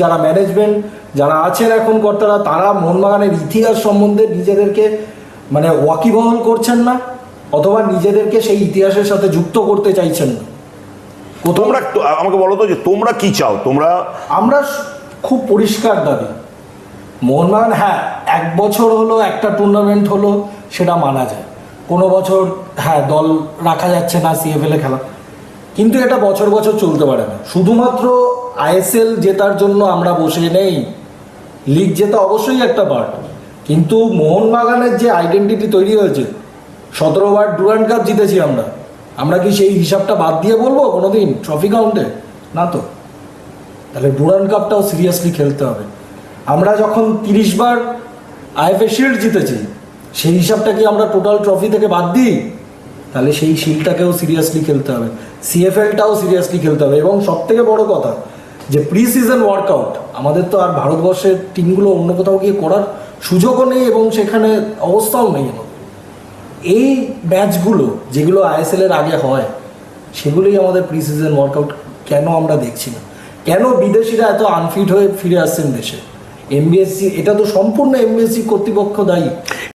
যারা ম্যানেজমেন্ট যারা আছেন এখন কর্তারা তারা মোহনবাগানের ইতিহাস সম্বন্ধে নিজেদেরকে মানে ওয়াকিবহল করছেন না অথবা নিজেদেরকে সেই ইতিহাসের সাথে যুক্ত করতে চাইছেন না। তোমরা আমাকে বলো তো যে তোমরা কি চাও? তোমরা আমরা খুব পরিষ্কার দাবি। মোহনবাগান হ্যাঁ এক বছর হলো একটা টুর্নামেন্ট হলো সেটা মানা যায়। কোনো বছর হ্যাঁ দল রাখা যাচ্ছে না সিএফএল এ খেলা। কিন্তু এটা বছর বছর চলতে পারে না। শুধুমাত্র আইএসএল জেতার জন্য আমরা বসে নেই। লিগ জেতা অবশ্যই একটা পার্ট কিন্তু মোহনবাগানের যে আইডেন্টিটি তৈরি হয়েছে, সতেরো বার ডুরান্ড কাপ জিতেছি আমরা। আমরা কি সেই হিসাবটা বাদ দিয়ে বলব কোনোদিন? ট্রফি কাউন্টে না তো। তাহলে ডুরান কাপটাও সিরিয়াসলি খেলতে হবে। আমরা যখন তিরিশ বার আইএফএ শিল্ড জিতেছি, সেই হিসাবটা কি আমরা টোটাল ট্রফি থেকে বাদ দিই? তাহলে সেই শিল্ডটাকেও সিরিয়াসলি খেলতে হবে। সিএফএলটাও সিরিয়াসলি খেলতে হবে। এবং সব থেকে বড় কথা যে প্রি সিজন ওয়ার্কআউট আমাদের তো আর ভারতবর্ষের টিমগুলো অন্য কোথাও গিয়ে করার সুযোগও নেই এবং সেখানে অবস্থাও নেই এই ম্যাচগুলো যেগুলো আইএসএল এর আগে হয়, সেগুলোই আমাদের প্রি সিজন ওয়ার্কআউট কেন আমরা দেখছি না? কেন বিদেশিরা এত আনফিট হয়ে ফিরে আসছেন দেশে? এমবিএসসি এটা তো সম্পূর্ণ এমবিএসসি কর্তৃপক্ষ দায়ী।